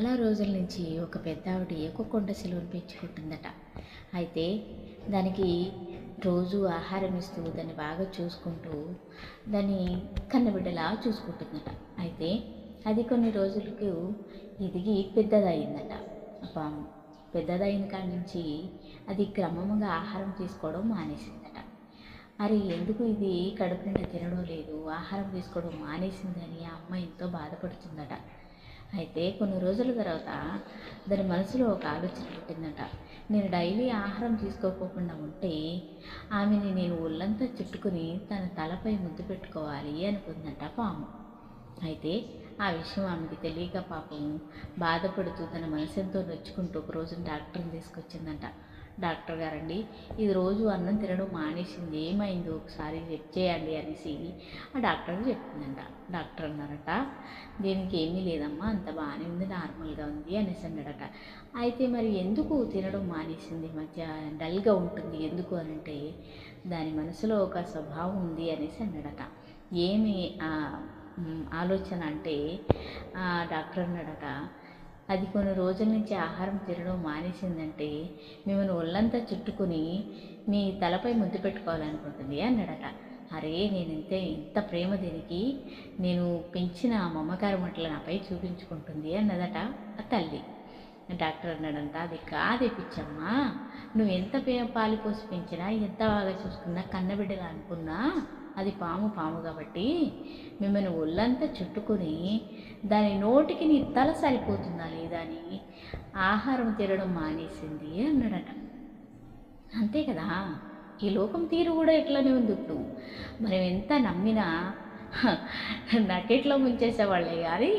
చాలా రోజుల నుంచి ఒక పెద్ద ఆవిడ కొండ సిలువను పెంచుకుంటుందట. అయితే దానికి రోజు ఆహారం ఇస్తూ దాన్ని బాగా చూసుకుంటూ దాన్ని కన్నబిడ్డలా చూసుకుంటుందట. అయితే అది కొన్ని రోజులకు ఎదిగి పెద్దదయిందట పాము పెద్దదైన కాడి నుంచి అది క్రమంగా ఆహారం తీసుకోవడం మానేసిందట. మరి ఎందుకు ఇది కడుపు నిండా తినడం లేదు? ఆహారం తీసుకోవడం మానేసిందని ఆ అమ్మ ఎంతో బాధపడుతుందట. అయితే కొన్ని రోజుల తర్వాత దాని మనసులో ఒక ఆలోచన పుట్టిందట. నేను డైలీ ఆహారం తీసుకోకుండా ఉంటే ఆమెని నేను ఒళ్ళంతా చుట్టుకుని తన తలపై ముద్దు పెట్టుకోవాలి అనుకుందంట పాము. అయితే ఆ విషయం ఆమెకి తెలియక పాపం బాధపడుతూ తన మనసెంతో నొచ్చుకుంటూ ఒక రోజున డాక్టర్ని తీసుకొచ్చిందంట. డాక్టర్ గారండి. ఇది రోజు అన్నం తినడం మానేసింది. ఏమైందో ఒకసారి చెక్ చేయండి అనేసి ఆ డాక్టర్ చెప్తుందంట డాక్టర్ అన్నారట దీనికి ఏమీ లేదమ్మా అంత బాగానే ఉంది నార్మల్గా ఉంది అనేసి అన్నాడట. అయితే మరి ఎందుకు తినడం మానేసింది? మధ్య డల్గా ఉంటుంది ఎందుకు అని అంటే దాని మనసులో ఒక స్వభావం ఉంది అనేసి అన్నాడట. ఏమి ఆలోచన అంటే ఆ డాక్టర్ అన్నాడట అది కొన్ని రోజుల నుంచి ఆహారం తినడం మానేసిందంటే మేము ఒళ్ళంతా చుట్టుకుని మీ తలపై ముద్దు పెట్టుకోవాలనుకుంటుంది అన్నాడట. అరే నేను ఇంతే ఇంత ప్రేమ దీనికి. నేను పెంచిన ఆ మమకారం అట్లా నాపై చూపించుకుంటుంది అన్నదట ఆ తల్లి. డాక్టర్ అన్నాడంట అది కాదే పిచ్చమ్మా. నువ్వు ఎంత పే పాలు పోసి పెంచినా ఎంత బాగా చూసుకున్నా కన్నబిడ్డగా అనుకున్నా అది పాము పాము కాబట్టి మిమ్మల్ని ఒళ్ళంతా చుట్టుకొని దాని నోటికి నీ తల సరిపోతుందా లేదా అని ఆహారం తినడం మానేసింది అన్నాడట. అంతే కదా ఈ లోకం తీరు కూడా ఇట్లానే ఉంది ఇప్పుడు. మనం ఎంత నమ్మినా నకెట్లో ముంచేసేవాళ్ళే కానీ